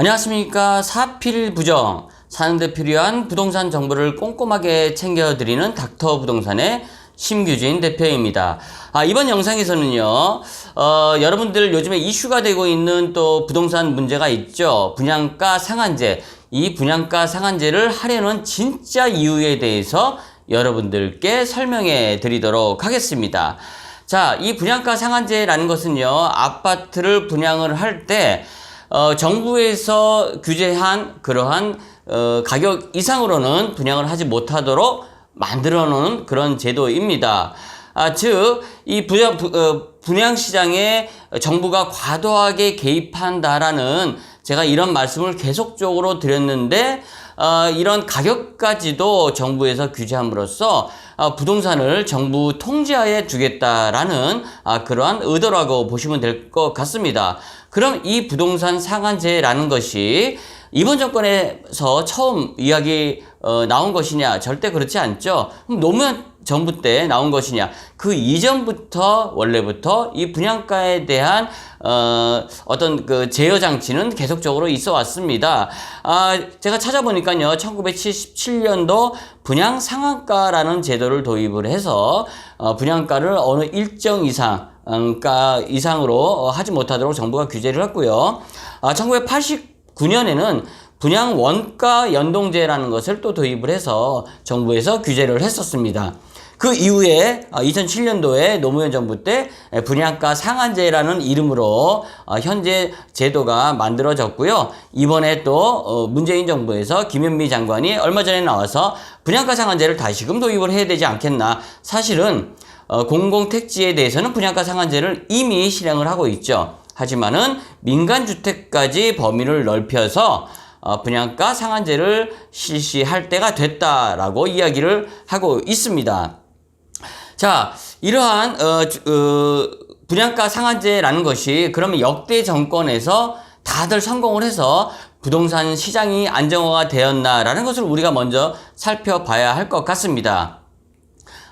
안녕하십니까. 사필 부정. 사는데 필요한 부동산 정보를 꼼꼼하게 챙겨드리는 닥터 부동산의 심규진 대표입니다. 아, 이번 영상에서는요, 어, 여러분들 요즘에 이슈가 되고 있는 또 부동산 문제가 있죠. 분양가 상한제. 이 분양가 상한제를 하려는 진짜 이유에 대해서 여러분들께 설명해 드리도록 하겠습니다. 자, 이 분양가 상한제라는 것은요, 아파트를 분양을 할 때, 어, 정부에서 규제한 그러한 어, 가격 이상으로는 분양을 하지 못하도록 만들어 놓은 그런 제도입니다. 아, 즉, 이 분양, 부- 어, 분양 시장에 정부가 과도하게 개입한다라는 제가 이런 말씀을 계속적으로 드렸는데, 어, 이런 가격까지도 정부에서 규제함으로써 어, 부동산을 정부 통제하에 두겠다라는 아, 그러한 의도라고 보시면 될 것 같습니다. 그럼 이 부동산 상한제라는 것이 이번 정권에서 처음 이야기 어, 나온 것이냐? 절대 그렇지 않죠. 그럼 노무현 정부 때 나온 것이냐? 그 이전부터 원래부터 이 분양가에 대한 어, 어떤 그 제어 장치는 계속적으로 있어 왔습니다. 아, 제가 찾아보니까요, 1977년도 분양 상한가라는 제도를 도입을 해서 어, 분양가를 어느 일정 이상 가 이상으로 어, 하지 못하도록 정부가 규제를 했고요. 아, 1989년에는 분양 원가 연동제라는 것을 또 도입을 해서 정부에서 규제를 했었습니다. 그 이후에 2007년도에 노무현 정부 때 분양가 상한제라는 이름으로 어, 현재 제도가 만들어졌고요. 이번에 또 어, 문재인 정부에서 김현미 장관이 얼마 전에 나와서 분양가 상한제를 다시금 도입을 해야 되지 않겠나. 사실은 어, 공공택지에 대해서는 분양가 상한제를 이미 실행을 하고 있죠. 하지만은 민간주택까지 범위를 넓혀서 어, 분양가 상한제를 실시할 때가 됐다라고 이야기를 하고 있습니다. 자, 이러한 어, 주- 어, 분양가 상한제라는 것이 그러면 역대 정권에서 다들 성공을 해서 부동산 시장이 안정화가 되었나라는 것을 우리가 먼저 살펴봐야 할 것 같습니다.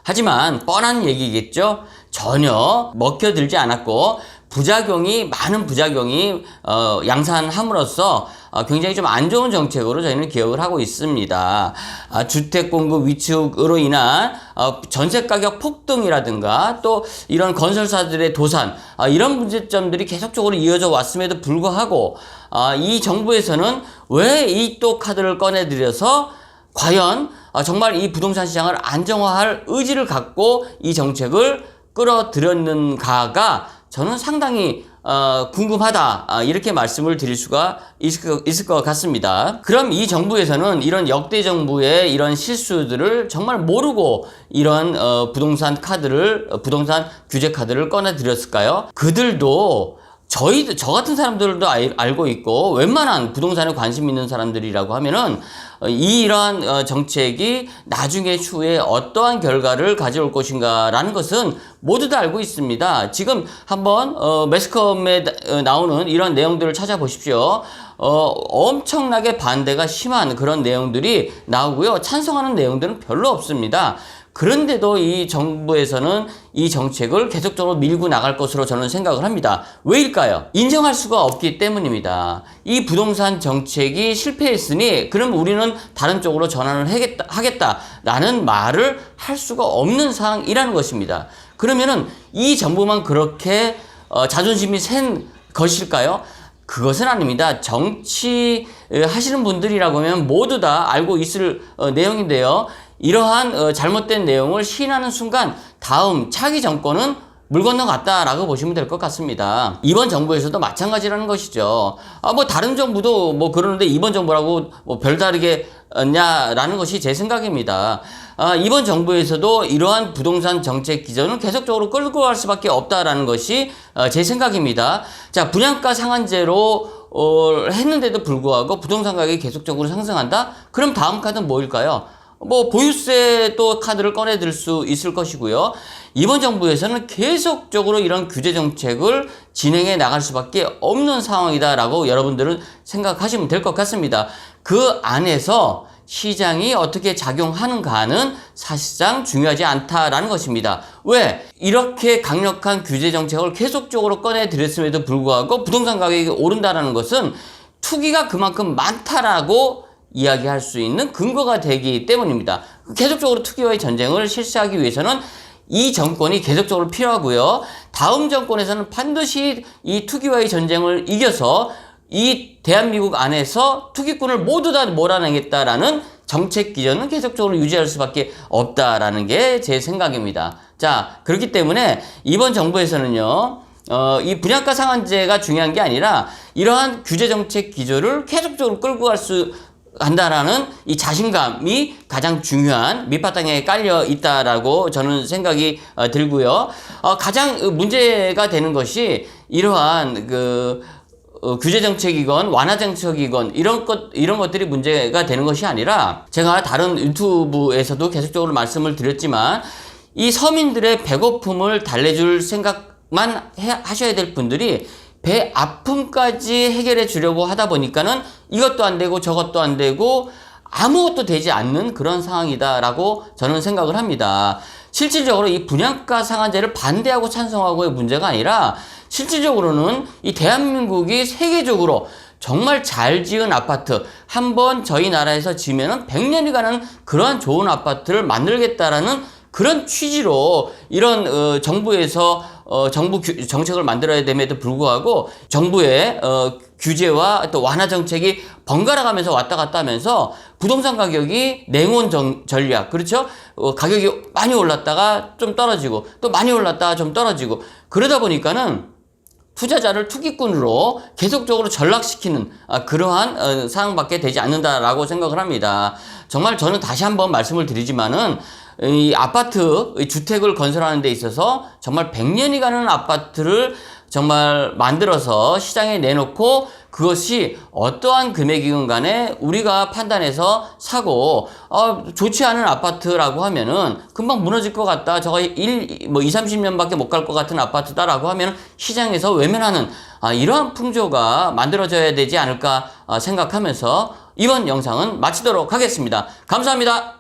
하지만 뻔한 얘기겠죠? 전혀 먹혀들지 않았고 부작용이 많은 부작용이 어, 양산함으로써 어, 굉장히 좀 안 좋은 정책으로 저희는 기억을 하고 있습니다. 아, 주택 공급 위축으로 인한 어, 전세 가격 폭등이라든가 또 이런 건설사들의 도산 아, 이런 문제점들이 계속적으로 이어져 왔음에도 불구하고 아, 이 정부에서는 왜 이 또 카드를 꺼내들여서 과연 어, 정말 이 부동산 시장을 안정화할 의지를 갖고 이 정책을 끌어들였는가가 저는 상당히 어, 궁금하다 아, 이렇게 말씀을 드릴 수가 있을 것, 있을 것 같습니다. 그럼 이 정부에서는 이런 역대 정부의 이런 실수들을 정말 모르고 이런 어, 부동산 카드를 어, 부동산 규제 카드를 꺼내들였을까요? 그들도 저희 저 같은 사람들도 알, 알고 있고 웬만한 부동산에 관심 있는 사람들이라고 하면은 어, 이러한 어, 정책이 나중에 추후에 어떠한 결과를 가져올 것인가라는 것은 모두 다 알고 있습니다. 지금 한번 어, 매스컴에 나- 어, 나오는 이런 내용들을 찾아보십시오. 어, 엄청나게 반대가 심한 그런 내용들이 나오고요. 찬성하는 내용들은 별로 없습니다. 그런데도 이 정부에서는 이 정책을 계속적으로 밀고 나갈 것으로 저는 생각을 합니다. 왜일까요? 인정할 수가 없기 때문입니다. 이 부동산 정책이 실패했으니 그럼 우리는 다른 쪽으로 전환을 하겠다, 하겠다라는 말을 할 수가 없는 상황이라는 것입니다. 그러면은 이 정부만 그렇게 어, 자존심이 센 것일까요? 그것은 아닙니다. 정치 에, 하시는 분들이라고 하면 모두 다 알고 있을 어, 내용인데요. 이러한 어, 잘못된 내용을 시인하는 순간 다음 차기 정권은 물 건너갔다라고 보시면 될 것 같습니다. 이번 정부에서도 마찬가지라는 것이죠. 아, 뭐 다른 정부도 뭐 그러는데 이번 정부라고 뭐 별다르게 냐라는 것이 제 생각입니다. 아, 이번 정부에서도 이러한 부동산 정책 기전을 계속적으로 끌고 갈 수밖에 없다라는 것이 어, 제 생각입니다. 자, 분양가 상한제로 어, 했는데도 불구하고 부동산 가격이 계속적으로 상승한다? 그럼 다음 카드는 뭐일까요? 뭐 보유세 또 카드를 꺼내들 수 있을 것이고요. 이번 정부에서는 계속적으로 이런 규제 정책을 진행해 나갈 수밖에 없는 상황이다라고 여러분들은 생각하시면 될 것 같습니다. 그 안에서 시장이 어떻게 작용하는가는 사실상 중요하지 않다라는 것입니다. 왜? 이렇게 강력한 규제 정책을 계속적으로 꺼내 들였음에도 불구하고 부동산 가격이 오른다라는 것은 투기가 그만큼 많다라고 이야기할 수 있는 근거가 되기 때문입니다. 계속적으로 투기와의 전쟁을 실시하기 위해서는 이 정권이 계속적으로 필요하고요. 다음 정권에서는 반드시 이 투기와의 전쟁을 이겨서 이 대한민국 안에서 투기꾼을 모두 다 몰아내겠다라는 정책 기전은 계속적으로 유지할 수밖에 없다라는 게 제 생각입니다. 자, 그렇기 때문에 이번 정부에서는요, 어, 이 분양가 상한제가 중요한 게 아니라 이러한 규제 정책 기조를 계속적으로 끌고 갈 수 한다라는 이 자신감이 가장 중요한 밑바탕에 깔려 있다라고 저는 생각이 어, 들고요. 어, 가장 문제가 되는 것이 이러한 그 어, 규제 정책이건 완화 정책이건 이런 것 이런 것들이 문제가 되는 것이 아니라 제가 다른 유튜브에서도 계속적으로 말씀을 드렸지만 이 서민들의 배고픔을 달래줄 생각만 해, 하셔야 될 분들이 배 아픔까지 해결해 주려고 하다 보니까는 이것도 안 되고 저것도 안 되고 아무것도 되지 않는 그런 상황이다라고 저는 생각을 합니다. 실질적으로 이 분양가 상한제를 반대하고 찬성하고의 문제가 아니라 실질적으로는 이 대한민국이 세계적으로 정말 잘 지은 아파트 한 번 저희 나라에서 지면은 100년이 가는 그러한 좋은 아파트를 만들겠다라는 그런 취지로 이런 어, 정부에서 어, 정부 규, 정책을 만들어야 됨에도 불구하고 정부의 어, 규제와 또 완화 정책이 번갈아 가면서 왔다 갔다 하면서 부동산 가격이 냉온 정, 전략 그렇죠? 어, 가격이 많이 올랐다가 좀 떨어지고 또 많이 올랐다가 좀 떨어지고 그러다 보니까는 투자자를 투기꾼으로 계속적으로 전락시키는 아, 그러한 어, 상황밖에 되지 않는다라고 생각을 합니다. 정말 저는 다시 한번 말씀을 드리지만은 이 아파트 이 주택을 건설하는 데 있어서 정말 100년이 가는 아파트를 정말 만들어서 시장에 내놓고 그것이 어떠한 금액이건 간에 우리가 판단해서 사고 어, 좋지 않은 아파트라고 하면은 금방 무너질 것 같다. 저거 1, 뭐 2, 30년밖에 못 갈 것 같은 아파트다라고 하면 시장에서 외면하는 아, 이러한 풍조가 만들어져야 되지 않을까 아, 생각하면서 이번 영상은 마치도록 하겠습니다. 감사합니다.